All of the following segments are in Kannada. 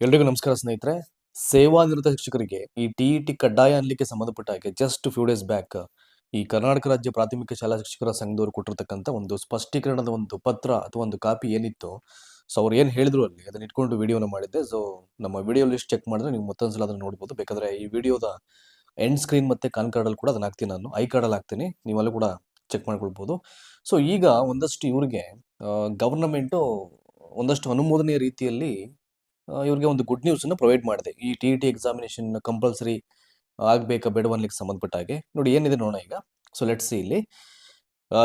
ಎಲ್ರಿಗೂ ನಮಸ್ಕಾರ ಸ್ನೇಹಿತರೆ. ಸೇವಾ ನಿರತ ಶಿಕ್ಷಕರಿಗೆ ಈ ಟಿ ಇ ಟಿ ಕಡ್ಡಾಯ ಅನ್ಲಿಕ್ಕೆ ಸಂಬಂಧಪಟ್ಟ ಹಾಗೆ ಜಸ್ಟ್ ಫ್ಯೂ ಡೇಸ್ ಬ್ಯಾಕ್ ಈ ಕರ್ನಾಟಕ ರಾಜ್ಯ ಪ್ರಾಥಮಿಕ ಶಾಲಾ ಶಿಕ್ಷಕರ ಸಂಘದವರು ಕೊಟ್ಟಿರ್ತಕ್ಕಂಥ ಒಂದು ಸ್ಪಷ್ಟೀಕರಣದ ಒಂದು ಪತ್ರ ಅಥವಾ ಒಂದು ಕಾಪಿ ಏನಿತ್ತು ಸೊ ಅವ್ರು ಏನು ಹೇಳಿದ್ರು ಅಲ್ಲಿ ಅದನ್ನ ಇಟ್ಕೊಂಡು ವಿಡಿಯೋನ ಮಾಡಿದ್ದೆ. ಸೊ ನಮ್ಮ ವಿಡಿಯೋ ಲಿಸ್ಟ್ ಚೆಕ್ ಮಾಡಿದ್ರೆ ನೀವು ಮತ್ತೊಂದ್ಸಲ ಅದನ್ನ ನೋಡ್ಬೋದು. ಬೇಕಾದ್ರೆ ಈ ವಿಡಿಯೋದ ಎಂಡ್ ಸ್ಕ್ರೀನ್ ಮತ್ತೆ ಕಾನ್ ಕಾರ್ಡಲ್ಲಿ ಕೂಡ ಅದನ್ನ ಹಾಕ್ತೀನಿ ನಾನು. ಐ ಕಾರ್ಡಲ್ಲಿ ಹಾಕ್ತೀನಿ. ನೀವಲ್ಲೂ ಕೂಡ ಚೆಕ್ ಮಾಡ್ಕೊಳ್ಬೋದು. ಸೊ ಈಗ ಒಂದಷ್ಟು ಇವ್ರಿಗೆ ಗವರ್ನಮೆಂಟು ಒಂದಷ್ಟು ಅನುಮೋದನೆಯ ರೀತಿಯಲ್ಲಿ ಇವ್ರಿಗೆ ಒಂದು ಗುಡ್ ನ್ಯೂಸ್ ಅನ್ನು ಪ್ರೊವೈಡ್ ಮಾಡಿದೆ. ಈ ಟಿ ಟಿ ಎಕ್ಸಾಮಿನೇಷನ್ ಕಂಪಲ್ಸರಿ ಆಗ್ಬೇಕಾ ಬೇಡವನ್ಲಿಕ್ಕೆ ಸಂಬಂಧಪಟ್ಟ ಹಾಗೆ. ನೋಡಿ ಏನಿದೆ ನೋಡೋಣ ಈಗ. ಸೊ ಲೆಟ್ಸ್ ಇಲ್ಲಿ.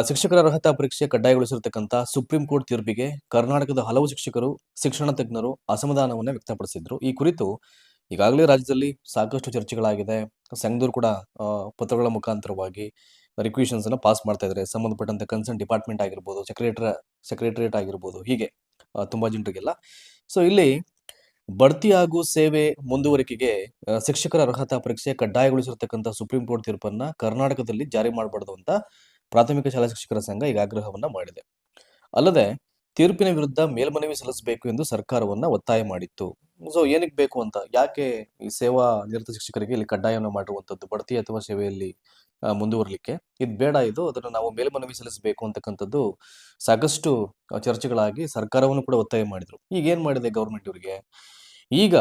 ಶಿಕ್ಷಕರ ಅರ್ಹತಾ ಪರೀಕ್ಷೆ ಕಡ್ಡಾಯಗೊಳಿಸಿರ್ತಕ್ಕಂಥ ಸುಪ್ರೀಂ ಕೋರ್ಟ್ ತೀರ್ಪಿಗೆ ಕರ್ನಾಟಕದ ಹಲವು ಶಿಕ್ಷಕರು, ಶಿಕ್ಷಣ ತಜ್ಞರು ಅಸಮಾಧಾನವನ್ನು ವ್ಯಕ್ತಪಡಿಸಿದ್ರು. ಈ ಕುರಿತು ಈಗಾಗಲೇ ರಾಜ್ಯದಲ್ಲಿ ಸಾಕಷ್ಟು ಚರ್ಚೆಗಳಾಗಿದೆ. ಸಂಘದವರು ಕೂಡ ಪತ್ರಗಳ ಮುಖಾಂತರವಾಗಿ ರಿಕ್ವಿಷನ್ಸ್ ಅನ್ನು ಪಾಸ್ ಮಾಡ್ತಾ ಇದ್ದಾರೆ ಸಂಬಂಧಪಟ್ಟಂತ ಕನ್ಸರ್ನ್ ಡಿಪಾರ್ಟ್ಮೆಂಟ್ ಆಗಿರ್ಬೋದು ಸೆಕ್ರೆಟರ ಸೆಕ್ರೆಟರಿಯೇಟ್ ಆಗಿರ್ಬೋದು, ಹೀಗೆ ತುಂಬಾ ಜನರಿಗೆಲ್ಲ. ಸೊ ಇಲ್ಲಿ ಬಡ್ತಿ ಹಾಗೂ ಸೇವೆ ಮುಂದುವರಿಕೆಗೆ ಶಿಕ್ಷಕರ ಅರ್ಹತಾ ಪರೀಕ್ಷೆ ಕಡ್ಡಾಯಗೊಳಿಸಿರ್ತಕ್ಕಂಥ ಸುಪ್ರೀಂ ಕೋರ್ಟ್ ತೀರ್ಪನ್ನ ಕರ್ನಾಟಕದಲ್ಲಿ ಜಾರಿ ಮಾಡಬಾರ್ದು ಅಂತ ಪ್ರಾಥಮಿಕ ಶಾಲಾ ಶಿಕ್ಷಕರ ಸಂಘ ಈಗ ಆಗ್ರಹವನ್ನ ಮಾಡಿದೆ. ಅಲ್ಲದೆ ತೀರ್ಪಿನ ವಿರುದ್ಧ ಮೇಲ್ಮನವಿ ಸಲ್ಲಿಸಬೇಕು ಎಂದು ಸರ್ಕಾರವನ್ನ ಒತ್ತಾಯ ಮಾಡಿತ್ತು. ಸೊ ಏನಕ್ಕೆ ಬೇಕು ಅಂತ? ಯಾಕೆ ಈ ಸೇವಾ ನಿರತ ಶಿಕ್ಷಕರಿಗೆ ಇಲ್ಲಿ ಕಡ್ಡಾಯವನ್ನು ಮಾಡಿರುವಂಥದ್ದು? ಬಡ್ತಿ ಅಥವಾ ಸೇವೆಯಲ್ಲಿ ಮುಂದುವರಲಿಕ್ಕೆ? ಇದು ಬೇಡ ಇದು. ಅದನ್ನು ನಾವು ಮೇಲ್ಮನವಿ ಸಲ್ಲಿಸಬೇಕು ಅಂತಕ್ಕಂಥದ್ದು ಸಾಕಷ್ಟು ಚರ್ಚೆಗಳಾಗಿ ಸರ್ಕಾರವನ್ನು ಕೂಡ ಒತ್ತಾಯ ಮಾಡಿದ್ರು. ಈಗ ಏನ್ ಮಾಡಿದೆ ಗೌರ್ಮೆಂಟ್ ಇವರಿಗೆ? ಈಗ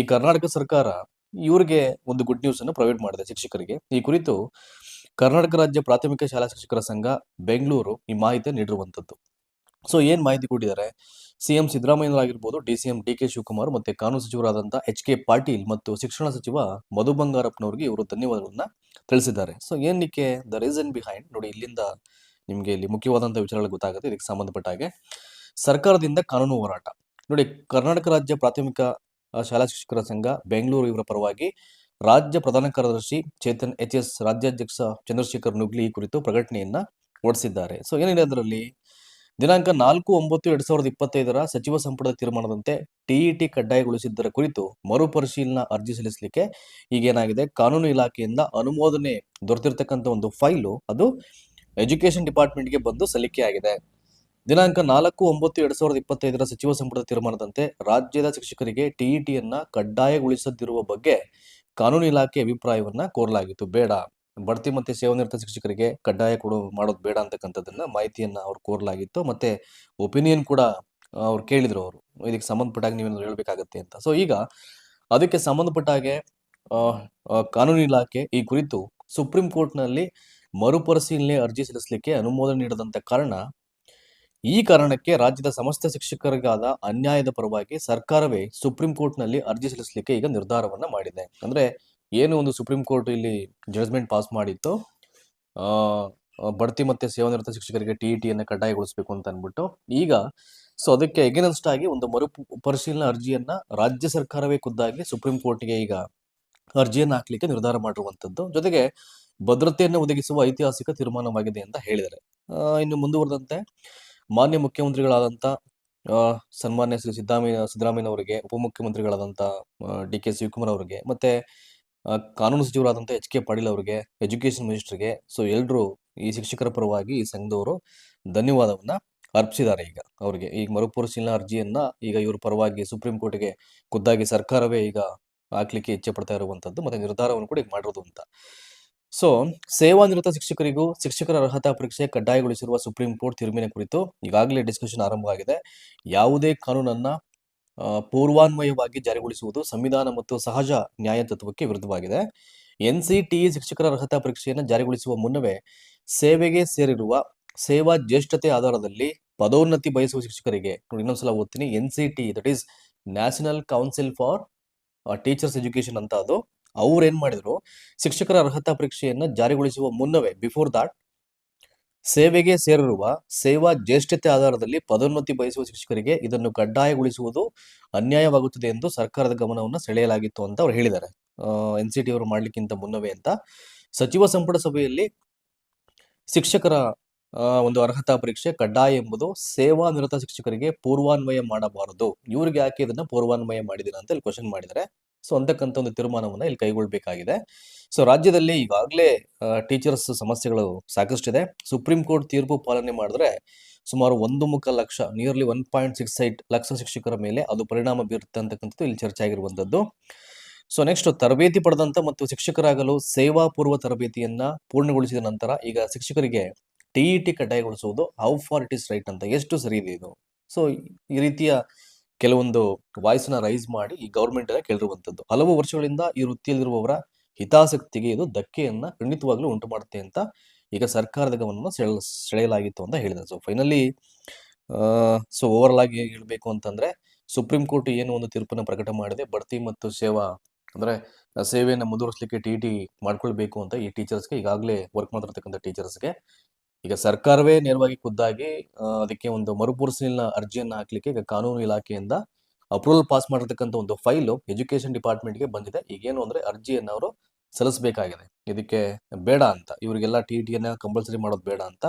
ಈ ಕರ್ನಾಟಕ ಸರ್ಕಾರ ಇವರಿಗೆ ಒಂದು ಗುಡ್ ನ್ಯೂಸ್ ಅನ್ನು ಪ್ರೊವೈಡ್ ಮಾಡಿದೆ ಶಿಕ್ಷಕರಿಗೆ. ಈ ಕುರಿತು ಕರ್ನಾಟಕ ರಾಜ್ಯ ಪ್ರಾಥಮಿಕ ಶಾಲಾ ಶಿಕ್ಷಕರ ಸಂಘ, ಬೆಂಗಳೂರು ಈ ಮಾಹಿತಿ ನೀಡಿರುವಂತದ್ದು ಸೊ ಏನ್ ಮಾಹಿತಿ ಕೊಟ್ಟಿದ್ದಾರೆ? CM ಸಿದ್ದರಾಮಯ್ಯನವರಾಗಿರ್ಬೋದು D C M D K Shivakumar ಮತ್ತೆ ಕಾನೂನು ಸಚಿವರಾದಂಥ ಎಚ್ ಕೆ ಪಾಟೀಲ್ ಮತ್ತು ಶಿಕ್ಷಣ ಸಚಿವ ಮಧು ಬಂಗಾರಪ್ಪನವ್ರಿಗೆ ಇವರು ಧನ್ಯವಾದಗಳನ್ನು ತಿಳಿಸಿದ್ದಾರೆ. ಸೊ ಏನಕ್ಕೆ ದ ರೀಸನ್ ಬಿಹೈಂಡ್ ನೋಡಿ, ಇಲ್ಲಿಂದ ನಿಮಗೆ ಇಲ್ಲಿ ಮುಖ್ಯವಾದಂಥ ವಿಚಾರಗಳು ಗೊತ್ತಾಗುತ್ತೆ. ಇದಕ್ಕೆ ಸಂಬಂಧಪಟ್ಟ ಹಾಗೆ ಸರ್ಕಾರದಿಂದ ಕಾನೂನು ಹೋರಾಟ. ನೋಡಿ, ಕರ್ನಾಟಕ ರಾಜ್ಯ ಪ್ರಾಥಮಿಕ ಶಾಲಾ ಶಿಕ್ಷಕರ ಸಂಘ ಬೆಂಗಳೂರು ಇವರ ಪರವಾಗಿ ರಾಜ್ಯ ಪ್ರಧಾನ ಕಾರ್ಯದರ್ಶಿ ಚೇತನ್ ಎಚ್ ಎಸ್ ರಾಜ್ಯಾಧ್ಯಕ್ಷ ಚಂದ್ರಶೇಖರ್ ನುಗ್ಲಿ ಈ ಕುರಿತು ಪ್ರಕಟಣೆಯನ್ನ ಓಡಿಸಿದ್ದಾರೆ ಸೊ ಏನಿದೆ ಅದರಲ್ಲಿ? ದಿನಾಂಕ ನಾಲ್ಕು ಒಂಬತ್ತು ಎರಡ್ ಸಾವಿರದ ಇಪ್ಪತ್ತೈದರ ಸಚಿವ ಸಂಪುಟದ ತೀರ್ಮಾನದಂತೆ ಟಿಇಟಿ ಕಡ್ಡಾಯಗೊಳಿಸಿದ್ದರ ಕುರಿತು ಮರುಪರಿಶೀಲನಾ ಅರ್ಜಿ ಸಲ್ಲಿಸಲಿಕ್ಕೆ ಈಗೇನಾಗಿದೆ? ಕಾನೂನು ಇಲಾಖೆಯಿಂದ ಅನುಮೋದನೆ ದೊರೆತಿರ್ತಕ್ಕಂಥ ಒಂದು ಫೈಲು, ಅದು ಎಜುಕೇಶನ್ ಡಿಪಾರ್ಟ್ಮೆಂಟ್ಗೆ ಬಂದು ಸಲ್ಲಿಕೆಯಾಗಿದೆ ದಿನಾಂಕ ನಾಲ್ಕು ಒಂಬತ್ತು ಎರಡ್ ಸಾವಿರದ ಇಪ್ಪತ್ತೈದರ ಸಚಿವ ಸಂಪುಟದ ತೀರ್ಮಾನದಂತೆ ರಾಜ್ಯದ ಶಿಕ್ಷಕರಿಗೆ ಟಿಇಟಿಯನ್ನ ಕಡ್ಡಾಯಗೊಳಿಸದಿರುವ ಬಗ್ಗೆ ಕಾನೂನು ಇಲಾಖೆ ಅಭಿಪ್ರಾಯವನ್ನ ಕೋರಲಾಗಿತ್ತು. ಬೇಡ. ಬಡ್ತಿ ಮತ್ತೆ ಸೇವಾನಿರತ ಶಿಕ್ಷಕರಿಗೆ ಕಡ್ಡಾಯ ಕೊಡು ಮಾಡೋದು ಬೇಡ ಅಂತಕ್ಕಂಥದ್ದನ್ನ ಮಾಹಿತಿಯನ್ನ ಅವ್ರು ಕೋರಲಾಗಿತ್ತು. ಮತ್ತೆ ಒಪಿನಿಯನ್ ಕೂಡ ಅವ್ರು ಕೇಳಿದ್ರು ಅವರು. ಇದಕ್ಕೆ ಸಂಬಂಧಪಟ್ಟಾಗ ನೀವೇನಾದ್ರು ಹೇಳ್ಬೇಕಾಗತ್ತೆ ಅಂತ. ಸೊ ಈಗ ಅದಕ್ಕೆ ಸಂಬಂಧಪಟ್ಟ ಹಾಗೆ ಆ, ಆ, ಕಾನೂನು ಇಲಾಖೆ ಈ ಕುರಿತು ಸುಪ್ರೀಂ ಕೋರ್ಟ್ನಲ್ಲಿ ಮರುಪರಿಶೀಲನೆ ಅರ್ಜಿ ಸಲ್ಲಿಸಲಿಕ್ಕೆ ಅನುಮೋದನೆ ನೀಡದಂತ ಕಾರಣ ಈ ಕಾರಣಕ್ಕೆ ರಾಜ್ಯದ ಸಮಸ್ತ ಶಿಕ್ಷಕರಿಗಾದ ಅನ್ಯಾಯದ ಪರವಾಗಿ ಸರ್ಕಾರವೇ ಸುಪ್ರೀಂ ಕೋರ್ಟ್ನಲ್ಲಿ ಅರ್ಜಿ ಸಲ್ಲಿಸಲಿಕ್ಕೆ ಈಗ ನಿರ್ಧಾರವನ್ನ ಮಾಡಿದೆ. ಅಂದ್ರೆ ಏನು ಒಂದು ಸುಪ್ರೀಂ ಕೋರ್ಟ್ ಇಲ್ಲಿ ಜಡ್ಜ್ಮೆಂಟ್ ಪಾಸ್ ಮಾಡಿತ್ತು ಬಡ್ತಿ ಮತ್ತೆ ಸೇವಾನಿರತ ಶಿಕ್ಷಕರಿಗೆ ಟಿ ಇ ಟಿಯನ್ನು ಕಡ್ಡಾಯಗೊಳಿಸಬೇಕು ಅಂತ ಅಂದ್ಬಿಟ್ಟು, ಈಗ ಸೊ ಅದಕ್ಕೆ ಎಗೇನೆಸ್ಟ್ ಆಗಿ ಒಂದು ಮರು ಪರಿಶೀಲನಾ ಅರ್ಜಿಯನ್ನ ರಾಜ್ಯ ಸರ್ಕಾರವೇ ಖುದ್ದಾಗಿ ಸುಪ್ರೀಂ ಕೋರ್ಟ್ಗೆ ಈಗ ಅರ್ಜಿಯನ್ನು ಹಾಕ್ಲಿಕ್ಕೆ ನಿರ್ಧಾರ ಮಾಡಿರುವಂಥದ್ದು ಜೊತೆಗೆ ಭದ್ರತೆಯನ್ನು ಒದಗಿಸುವ ಐತಿಹಾಸಿಕ ತೀರ್ಮಾನವಾಗಿದೆ ಅಂತ ಹೇಳಿದ್ದಾರೆ. ಇನ್ನು ಮುಂದುವರೆದಂತೆ ಮಾನ್ಯ ಮುಖ್ಯಮಂತ್ರಿಗಳಾದಂಥ ಸನ್ಮಾನ್ಯ ಶ್ರೀ ಸಿದ್ದರಾಮಯ್ಯ, ಸಿದ್ದರಾಮಯ್ಯನವರಿಗೆ ಉಪಮುಖ್ಯಮಂತ್ರಿಗಳಾದಂಥ ಡಿ ಕೆ ಶಿವಕುಮಾರ್ ಅವರಿಗೆ ಮತ್ತೆ ಕಾನೂನು ಸಚಿವರಾದಂಥ ಎಚ್ ಕೆ ಪಾಟೀಲ್ ಅವರಿಗೆ ಎಜುಕೇಶನ್ ಮಿನಿಸ್ಟರ್ಗೆ, ಸೊ ಎಲ್ಲರೂ ಈ ಶಿಕ್ಷಕರ ಪರವಾಗಿ ಈ ಸಂಘದವರು ಧನ್ಯವಾದವನ್ನ ಅರ್ಪಿಸಿದ್ದಾರೆ ಈಗ ಅವರಿಗೆ. ಈಗ ಮರುಪರಿಶೀಲನಾ ಅರ್ಜಿಯನ್ನ ಈಗ ಇವ್ರ ಪರವಾಗಿ ಸುಪ್ರೀಂ ಕೋರ್ಟ್ಗೆ ಖುದ್ದಾಗಿ ಸರ್ಕಾರವೇ ಈಗ ಹಾಕ್ಲಿಕ್ಕೆ ಇಚ್ಛೆ ಪಡ್ತಾ ಇರುವಂತದ್ದು ಮತ್ತೆ ನಿರ್ಧಾರವನ್ನು ಕೂಡ ಈಗ ಮಾಡಿರೋದು ಅಂತ. ಸೊ ಸೇವಾನಿರತ ಶಿಕ್ಷಕರಿಗೂ ಶಿಕ್ಷಕರ ಅರ್ಹತಾ ಪರೀಕ್ಷೆ ಕಡ್ಡಾಯಗೊಳಿಸಿರುವ ಸುಪ್ರೀಂ ಕೋರ್ಟ್ ತೀರ್ಮಾನ ಕುರಿತು ಈಗಾಗಲೇ ಡಿಸ್ಕಷನ್ ಆರಂಭವಾಗಿದೆ. ಯಾವುದೇ ಕಾನೂನನ್ನ ಪೂರ್ವಾನ್ವಯವಾಗಿ ಜಾರಿಗೊಳಿಸುವುದು ಸಂವಿಧಾನ ಮತ್ತು ಸಹಜ ನ್ಯಾಯ ತತ್ವಕ್ಕೆ ವಿರುದ್ಧವಾಗಿದೆ. ಟಿ ಶಿಕ್ಷಕರ ಅರ್ಹತಾ ಪರೀಕ್ಷೆಯನ್ನು ಜಾರಿಗೊಳಿಸುವ ಮುನ್ನವೇ ಸೇವೆಗೆ ಸೇರಿರುವ ಸೇವಾ ಜ್ಯೇಷ್ಠತೆ ಆಧಾರದಲ್ಲಿ ಪದೋನ್ನತಿ ಬಯಸುವ ಶಿಕ್ಷಕರಿಗೆ, ನೋಡಿ ಇನ್ನೊಂದ್ಸಲ ಓದ್ತೀನಿ, N C T that is national council for teachers education ಅಂತ ಅದು, ಅವ್ರು ಏನ್ ಮಾಡಿದ್ರು, ಶಿಕ್ಷಕರ ಅರ್ಹತಾ ಪರೀಕ್ಷೆಯನ್ನು ಜಾರಿಗೊಳಿಸುವ ಮುನ್ನವೇ ಬಿಫೋರ್ ದಾಟ್ ಸೇವೆಗೆ ಸೇರಿರುವ ಸೇವಾ ಜ್ಯೇಷ್ಠತೆ ಆಧಾರದಲ್ಲಿ ಪದೋನ್ನತಿ ಬಯಸುವ ಶಿಕ್ಷಕರಿಗೆ ಇದನ್ನು ಕಡ್ಡಾಯಗೊಳಿಸುವುದು ಅನ್ಯಾಯವಾಗುತ್ತದೆ ಎಂದು ಸರ್ಕಾರದ ಗಮನವನ್ನು ಸೆಳೆಯಲಾಗಿತ್ತು ಅಂತ ಅವ್ರು ಹೇಳಿದ್ದಾರೆ. ಎನ್ ಸಿ ಅವರು ಮಾಡ್ಲಿಕ್ಕಿಂತ ಮುನ್ನವೇ ಅಂತ. ಸಚಿವ ಸಂಪುಟ ಸಭೆಯಲ್ಲಿ ಶಿಕ್ಷಕರ ಒಂದು ಅರ್ಹತಾ ಪರೀಕ್ಷೆ ಕಡ್ಡಾಯ ಎಂಬುದು ಸೇವಾ ನಿರತ ಶಿಕ್ಷಕರಿಗೆ ಪೂರ್ವಾನ್ವಯ ಮಾಡಬಾರದು. ಇವರಿಗೆ ಯಾಕೆ ಇದನ್ನ ಪೂರ್ವಾನ್ವಯ ಮಾಡಿದಿರ ಅಂತ ಇಲ್ಲಿ ಕ್ವಶನ್ ಮಾಡಿದ್ದಾರೆ. ಸೊ ಅಂತಕ್ಕಂಥ ಒಂದು ತೀರ್ಮಾನವನ್ನು ಇಲ್ಲಿ ಕೈಗೊಳ್ಳಬೇಕಾಗಿದೆ ಸೊ ರಾಜ್ಯದಲ್ಲಿ ಈಗಾಗಲೇ ಟೀಚರ್ಸ್ ಸಮಸ್ಯೆಗಳು ಸಾಕಷ್ಟಿದೆ. ಸುಪ್ರೀಂ ಕೋರ್ಟ್ ತೀರ್ಪು ಪಾಲನೆ ಮಾಡಿದ್ರೆ ಸುಮಾರು ಒಂದು ಮುಖ lakh nearly one point six eight lakh ಶಿಕ್ಷಕರ ಮೇಲೆ ಅದು ಪರಿಣಾಮ ಬೀರುತ್ತೆ ಅಂತಕ್ಕಂಥದ್ದು ಇಲ್ಲಿ ಚರ್ಚೆ ಆಗಿರುವಂಥದ್ದು. ಸೊ ನೆಕ್ಸ್ಟ್ ತರಬೇತಿ ಪಡೆದಂಥ ಮತ್ತು ಶಿಕ್ಷಕರಾಗಲು ಸೇವಾ ಪೂರ್ವ ತರಬೇತಿಯನ್ನ ಪೂರ್ಣಗೊಳಿಸಿದ ನಂತರ ಈಗ ಶಿಕ್ಷಕರಿಗೆ T E T ಕಡ್ಡಾಯಗೊಳಿಸುವುದು how far it is right ಅಂತ, ಎಷ್ಟು ಸರಿ ಇದೆ ಇದು? ಸೊ ಈ ರೀತಿಯ ಕೆಲವೊಂದು ವಾಯ್ಸ್ನ ರೈಸ್ ಮಾಡಿ ಈ ಗೌರ್ಮೆಂಟ್ ಕೇಳಿರುವಂತದ್ದು. ಹಲವು ವರ್ಷಗಳಿಂದ ಈ ವೃತ್ತಿಯಲ್ಲಿರುವವರ ಹಿತಾಸಕ್ತಿಗೆ ಇದು ಧಕ್ಕೆಯನ್ನ ಖಂಡಿತವಾಗ್ಲೂ ಉಂಟು ಮಾಡುತ್ತೆ ಅಂತ ಈಗ ಸರ್ಕಾರದ ಗಮನವನ್ನು ಸೆಳೆ, ಸೆಳೆಯಲಾಗಿತ್ತು ಅಂತ ಹೇಳಿದ್ದಾರೆ. ಸೊ ಫೈನಲಿ ಸೊ ಓವರ್ ಆಗಿ ಹೇಳಬೇಕು ಅಂತಂದ್ರೆ ಸುಪ್ರೀಂ ಕೋರ್ಟ್ ಏನು ಒಂದು ತೀರ್ಪನ್ನು ಪ್ರಕಟ ಮಾಡಿದೆ. ಬಡ್ತಿ ಮತ್ತು ಸೇವಾ ಅಂದ್ರೆ ಸೇವೆಯನ್ನು ಮುಂದುವರಿಸಲಿಕ್ಕೆ ಟಿ ಟಿ ಮಾಡ್ಕೊಳ್ಬೇಕು ಅಂತ ಈ ಟೀಚರ್ಸ್ಗೆ ಈಗಾಗಲೇ ವರ್ಕ್ ಮಾಡ್ತಿರ್ತಕ್ಕಂಥ ಟೀಚರ್ಸ್ಗೆ ಈಗ ಸರ್ಕಾರವೇ ನೇರವಾಗಿ ಖುದ್ದಾಗಿ ಅದಕ್ಕೆ ಒಂದು ಮರುಪರಿಶೀಲನಾ ಅರ್ಜಿಯನ್ನು ಹಾಕ್ಲಿಕ್ಕೆ ಈಗ ಕಾನೂನು ಇಲಾಖೆಯಿಂದ ಅಪ್ರೂವಲ್ ಪಾಸ್ ಮಾಡಿರ್ತಕ್ಕಂಥ ಒಂದು ಫೈಲು ಎಜುಕೇಶನ್ ಡಿಪಾರ್ಟ್ಮೆಂಟ್ಗೆ ಬಂದಿದೆ. ಈಗೇನು ಅಂದರೆ ಅರ್ಜಿಯನ್ನು ಅವರು ಸಲ್ಲಿಸಬೇಕಾಗಿದೆ. ಇದಕ್ಕೆ ಬೇಡ ಅಂತ. ಇವರಿಗೆಲ್ಲ ಟಿ ಟಿಯನ್ನು ಕಂಪಲ್ಸರಿ ಮಾಡೋದು ಬೇಡ ಅಂತ.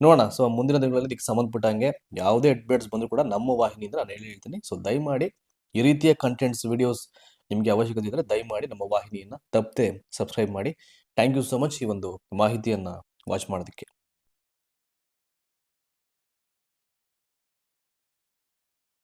ನೋಡೋಣ. ಸೊ, ಮುಂದಿನ ದಿನಗಳಲ್ಲಿ ಇದಕ್ಕೆ ಸಂಬಂಧಪಟ್ಟಂಗೆ ಯಾವುದೇ ಅಪ್ಡೇಟ್ಸ್ ಬಂದರೂ ಕೂಡ ನಮ್ಮ ವಾಹಿನಿಯಿಂದ ನಾನು ಹೇಳಿ ಹೇಳ್ತೀನಿ. ಸೊ, ದಯಮಾಡಿ ಈ ರೀತಿಯ ಕಂಟೆಂಟ್ಸ್ ವಿಡಿಯೋಸ್ ನಿಮಗೆ ಅವಶ್ಯಕತೆ ಇದ್ದರೆ ದಯಮಾಡಿ ನಮ್ಮ ವಾಹಿನಿಯನ್ನು ತಪ್ಪದೆ ಸಬ್ಸ್ಕ್ರೈಬ್ ಮಾಡಿ. ಥ್ಯಾಂಕ್ ಯು ಸೊ ಮಚ್ ಈ ಒಂದು ಮಾಹಿತಿಯನ್ನು ವಾಚ್ ಮಾಡೋದಕ್ಕೆ.